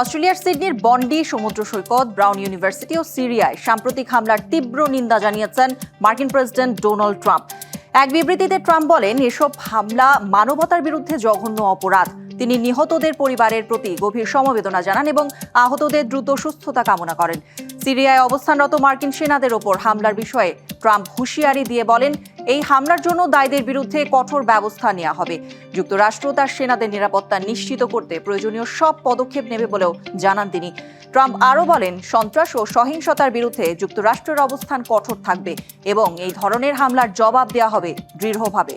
অস্ট্রেলিয়ার সিডনির বন্ডি, সমুদ্র সৈকত, brown university ও সিরিয়ায় সাম্প্রতিক হামলার তীব্র নিন্দা জানিয়েছেন মার্কিন প্রেসিডেন্ট ডোনাল্ড ট্রাম্প। এক বিবৃতিতে ট্রাম্প বলেন, এসব হামলা মানবতার বিরুদ্ধে জঘন্য অপরাধ। তিনি নিহতদের পরিবারের প্রতি গভীর সমবেদনা জানান এবং আহতদের দ্রুত সুস্থতা কামনা করেন। সিরিয়ায় অবস্থানরত মার্কিন সেনাদের ওপর হামলার বিষয়ে ট্রাম্প হুঁশিয়ারি দিয়ে বলেন, এই হামলার জন্য দায়ীদের বিরুদ্ধে কঠোর ব্যবস্থা নেওয়া হবে। যুক্তরাষ্ট্র তার সেনাদের নিরাপত্তা নিশ্চিত করতে প্রয়োজনীয় সব পদক্ষেপ নেবে বলেও জানান তিনি। ট্রাম্প আরও বলেন, সন্ত্রাস ও সহিংসতার বিরুদ্ধে যুক্তরাষ্ট্রের অবস্থান কঠোর থাকবে এবং এই ধরনের হামলার জবাব দেওয়া হবে দৃঢ়ভাবে।